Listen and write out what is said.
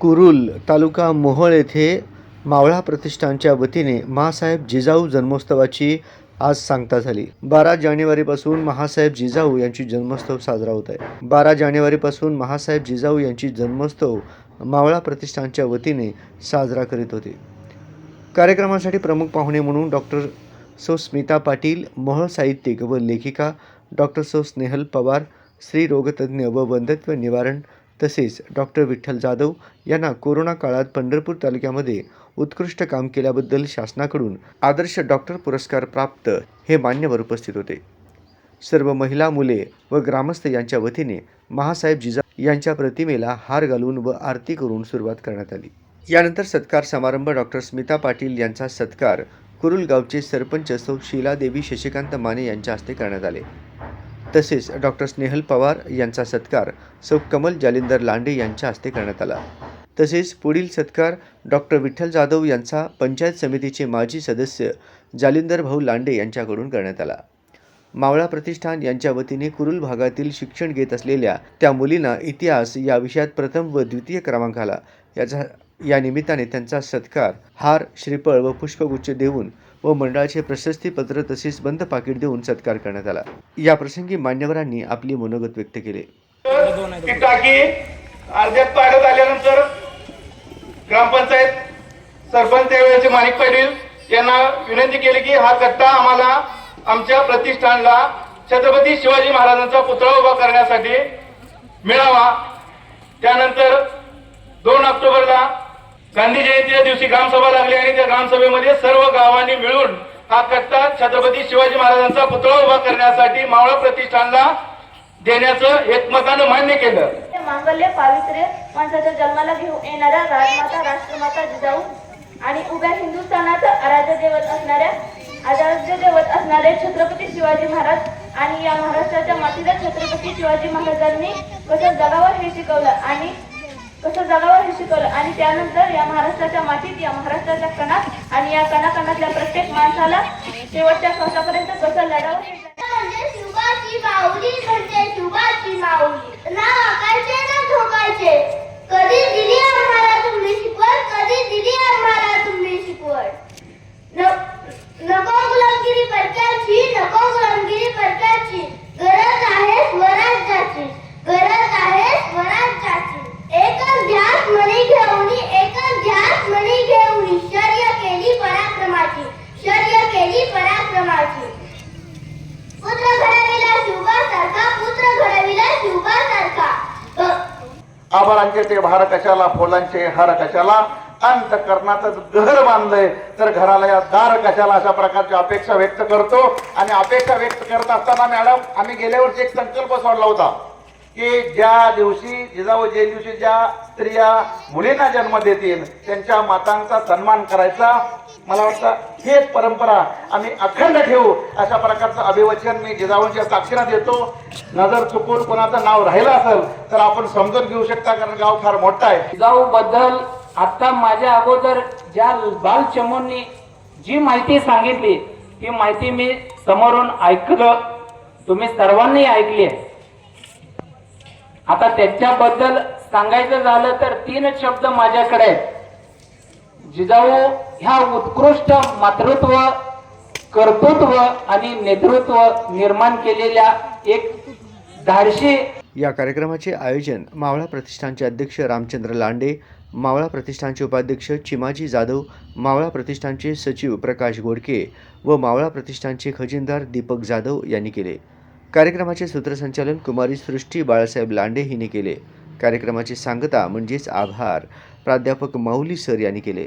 कुरुल तालुका मोहोळ येथे मावळा प्रतिष्ठानच्या वतीने महासाहेब जिजाऊ जन्मोत्सवाची आज सांगता झाली. बारा जानेवारीपासून महासाहेब जिजाऊ यांची जन्मोत्सव साजरा होत आहे. बारा जानेवारीपासून महासाहेब जिजाऊ यांची जन्मोत्सव मावळा प्रतिष्ठानच्या वतीने साजरा करीत होते. कार्यक्रमासाठी प्रमुख पाहुणे म्हणून डॉक्टर सौ स्मिता पाटील मोहळ साहित्यिक व लेखिका डॉक्टर सौ स्नेहल पवार स्त्री रोगतज्ञ व बंधत्व निवारण तसेच डॉक्टर विठ्ठल जाधव यांना कोरोना काळात पंढरपूर तालुक्यामध्ये उत्कृष्ट काम केल्याबद्दल शासनाकडून आदर्श डॉक्टर पुरस्कार प्राप्त हे मान्यवर उपस्थित होते. सर्व महिला मुले व ग्रामस्थ यांच्या वतीने महासाहेब जिजा यांच्या प्रतिमेला हार घालून व आरती करून सुरुवात करण्यात आली. यानंतर सत्कार समारंभ डॉक्टर स्मिता पाटील यांचा सत्कार कुरुल गावचे सरपंच सौ. शीलादेवी शशिकांत माने यांच्या हस्ते करण्यात आले. तसेच डॉक्टर स्नेहल पवार यांचा सत्कार सौ. कमल जालिंदर लांडे यांच्या हस्ते करण्यात आला. तसेच पुढील सत्कार डॉक्टर विठ्ठल जाधव यांचा पंचायत समितीचे माजी सदस्य जालिंदर भाऊ लांडे यांच्याकडून करण्यात आला. मावळा प्रतिष्ठान यांच्या वतीने कुरुल भागातील शिक्षण घेत असलेल्या त्या मुलींना इतिहास या विषयात प्रथम व द्वितीय क्रमांक आला याचा या निमित्ताने त्यांचा सत्कार हार श्रीफळ व पुष्पगुच्छ देऊन व मंडळाचे प्रशस्तीपत्र तसेच बंद पाकिट देऊन सत्कार करण्यात आला. या प्रसंगी मान्यवरांनी आपली मनोगत व्यक्त केले. ती टाकी अर्ध्यात पाडत आल्यानंतर ग्रामपंचायत सरपंच त्यावेळेचे माणिक पाटील यांना विनंती केली की हा कट्टा आम्हाला आमच्या प्रतिष्ठानला छत्रपती शिवाजी महाराजांचा पुतळा उभा करण्यासाठी मिळावा. त्यानंतर दोन ऑक्टोबरला गांधी जयंतीच्या दिवशी ग्रामसभा लागली आणि त्या ग्रामसभेमध्ये सर्व गावांनी मिळून हा कट्टा छत्रपती शिवाजी महाराजांचा पुतळा उभा करण्यासाठी मावळा प्रतिष्ठानला देण्याचं एकमतानं मान्य केलं. मांगल्य पावित्र्य माणसाच्या जन्माला घेऊन येणाऱ्या राजमाता राष्ट्रमाता जिजाऊ आणि उभ्या हिंदुस्थानाचं आराध्य देवत असणाऱ्या आराध्य देवत असणारे छत्रपती शिवाजी महाराज आणि या महाराष्ट्राच्या मातीला छत्रपती शिवाजी महाराजांनी कसं जगावं हे शिकवलं आणि कसं जगावं हे शिकवलं. आणि त्यानंतर या महाराष्ट्राच्या मातीत या महाराष्ट्राच्या कणात आणि या कणाकणातल्या प्रत्येक माणसाला शेवटच्या श्वासापर्यंत कसं लढावं आभारांचे ते भार कशाला फुलांचे हार कशाला? अंतकरणाचं घर बांधलंय. तर घराला या दार कशाला अशा प्रकारची अपेक्षा व्यक्त करतो? आणि अपेक्षा व्यक्त करत असताना मॅडम आम्ही गेल्या वर्षी एक संकल्प सोडला होता. की ज्या दिवशी जिजाऊ जे दिवशी ज्या स्त्रिया मुलींना जन्म देतील त्यांच्या मातांचा सन्मान करायचा मला वाटतं हेच परंपरा आम्ही अखंड ठेवू. अशा प्रकारचं अभिवचन मी जिजाऊंच्या साक्षीला देतो. नजर चुकून कोणाचं नाव राहिलं असेल तर आपण समजून घेऊ शकता कारण गाव फार मोठं आहे. जिजाऊ बद्दल आता माझ्या अगोदर ज्या बालचमूंनी जी माहिती सांगितली ती माहिती मी समोरून ऐकलं. तुम्ही सर्वांनी ऐकली आहे. आता त्याच्याबद्दल सांगायचं झालं तर तीनच शब्द माझ्याकडे आहेत. जिजाऊ ह्या उत्कृष्ट मातृत्व कर्तृत्व आणि नेतृत्व निर्माण केलेल्या एक धाडशी या कार्यक्रमाचे आयोजन मावळा प्रतिष्ठानचे अध्यक्ष रामचंद्र लांडे मावळा प्रतिष्ठानचे उपाध्यक्ष चिमाजी जाधव मावळा प्रतिष्ठानचे सचिव प्रकाश गोडके व मावळा प्रतिष्ठानचे खजिनदार दीपक जाधव यांनी केले. कार्यक्रमाचे सूत्रसंचालन कुमारी सृष्टी बाळासाहेब लांडे हिने केले. कार्यक्रमाची सांगता म्हणजेच आभार प्राध्यापक माऊली सर यांनी केले.